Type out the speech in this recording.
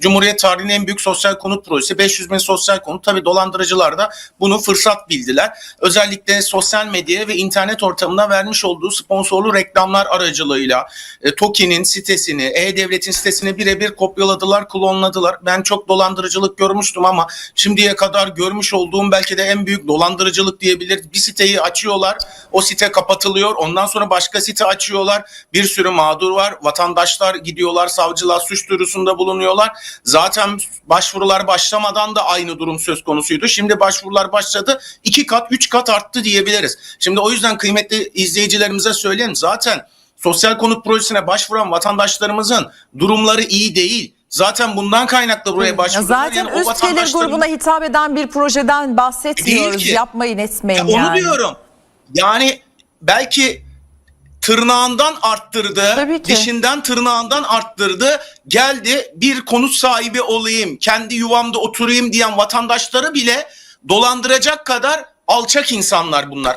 Cumhuriyet tarihinin en büyük sosyal konut projesi 500 bin sosyal konut. Tabii dolandırıcılar da bunu fırsat bildiler. Özellikle sosyal medyaya ve internet ortamına vermiş olduğu sponsorlu reklamlar aracılığıyla e, TOKİ'nin sitesini, E-Devlet'in sitesini birebir kopyaladılar, klonladılar. Ben çok dolandırıcılık görmüştüm ama şimdiye kadar görmüş olduğum belki de en büyük dolandırıcılık diyebilir. Bir siteyi açıyorlar, o site kapatılıyor. Ondan sonra başka site açıyorlar. Bir sürü mağdur var. Vatandaşlar gidiyorlar, savcılar suç duyurusunda bulunuyorlar. Zaten başvurular başlamadan da aynı durum söz konusuydu. Şimdi başvurular başladı. iki kat, üç kat arttı diyebiliriz. Şimdi o yüzden kıymetli izleyicilerimize söyleyelim. Zaten sosyal konut projesine başvuran vatandaşlarımızın durumları iyi değil. Zaten bundan kaynaklı buraya Ya başvuruyorlar. Zaten Yani üst gelir grubuna hitap eden bir projeden bahsetmiyoruz. Yapmayın etmeyin Ya onu yani. diyorum. Yani belki tırnağından arttırdı, Tabii ki. dişinden tırnağından arttırdı. Geldi bir konut sahibi olayım, kendi yuvamda oturayım diyen vatandaşları bile dolandıracak kadar alçak insanlar bunlar.